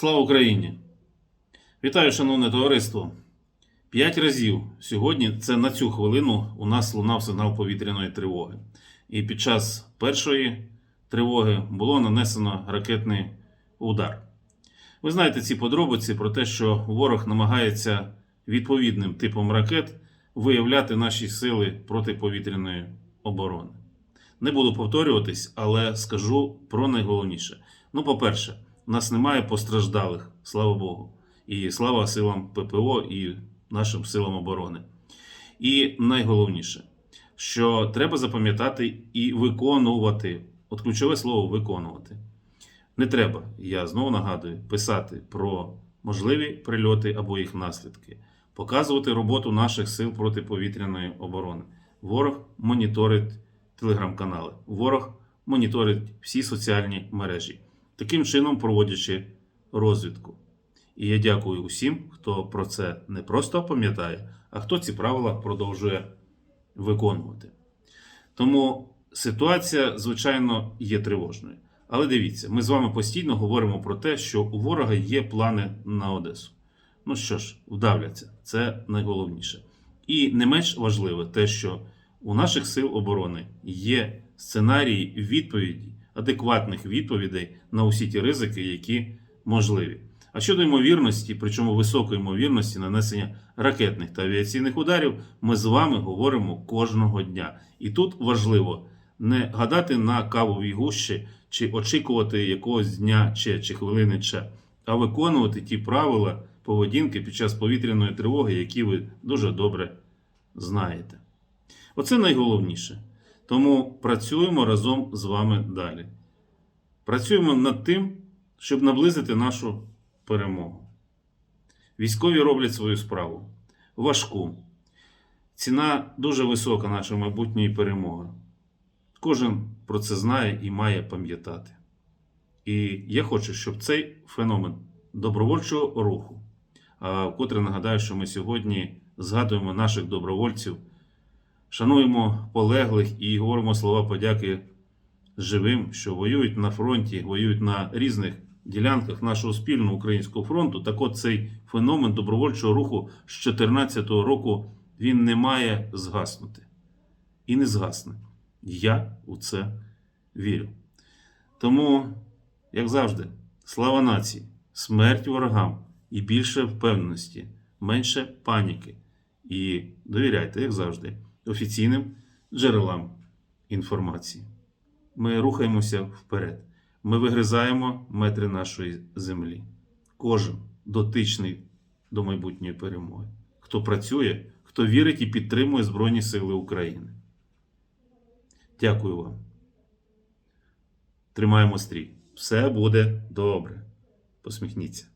Слава Україні! Вітаю, шановне товариство! П'ять разів сьогодні, це на цю хвилину, у нас лунав сигнал повітряної тривоги. І під час першої тривоги було нанесено ракетний удар. Ви знаєте ці подробиці про те, що ворог намагається відповідним типом ракет виявляти наші сили протиповітряної оборони. Не буду повторюватись, але скажу про найголовніше. Ну, по-перше, нас немає постраждалих, слава Богу. І слава силам ППО і нашим силам оборони. І найголовніше, що треба запам'ятати і виконувати. От ключове слово виконувати. Не треба, я знову нагадую, писати про можливі прильоти або їх наслідки, показувати роботу наших сил протиповітряної оборони. Ворог моніторить телеграм-канали, ворог моніторить всі соціальні мережі, таким чином проводячи розвідку. І я дякую усім, хто про це не просто пам'ятає, а хто ці правила продовжує виконувати. Тому ситуація, звичайно, є тривожною. Але дивіться, ми з вами постійно говоримо про те, що у ворога є плани на Одесу. Ну що ж, вдавляться, це найголовніше. І не менш важливе те, що у наших сил оборони є сценарії відповіді, адекватних відповідей на усі ті ризики, які можливі. А щодо ймовірності, причому високої ймовірності нанесення ракетних та авіаційних ударів, ми з вами говоримо кожного дня. І тут важливо не гадати на кавовій гущі чи очікувати якогось дня чи, чи хвилини ще, а виконувати ті правила поведінки під час повітряної тривоги, які ви дуже добре знаєте. Оце найголовніше. Тому працюємо разом з вами далі. Працюємо над тим, щоб наблизити нашу перемогу. Військові роблять свою справу важку. Ціна дуже висока нашої майбутньої перемоги. Кожен про це знає і має пам'ятати. І я хочу, щоб цей феномен добровольчого руху, а вкотре нагадаю, що ми сьогодні згадуємо наших добровольців, шануємо полеглих і говоримо слова подяки живим, що воюють на фронті, воюють на різних ділянках нашого спільного українського фронту. Так от цей феномен добровольчого руху з 2014 року він не має згаснути. І не згасне. Я у це вірю. Тому, як завжди, слава нації, смерть ворогам і більше впевненості, менше паніки. І довіряйте, як завжди, офіційним джерелам інформації. Ми рухаємося вперед. Ми вигризаємо метри нашої землі. Кожен дотичний до майбутньої перемоги. Хто працює, хто вірить і підтримує Збройні Сили України. Дякую вам. Тримаємо стрій. Все буде добре. Посміхніться.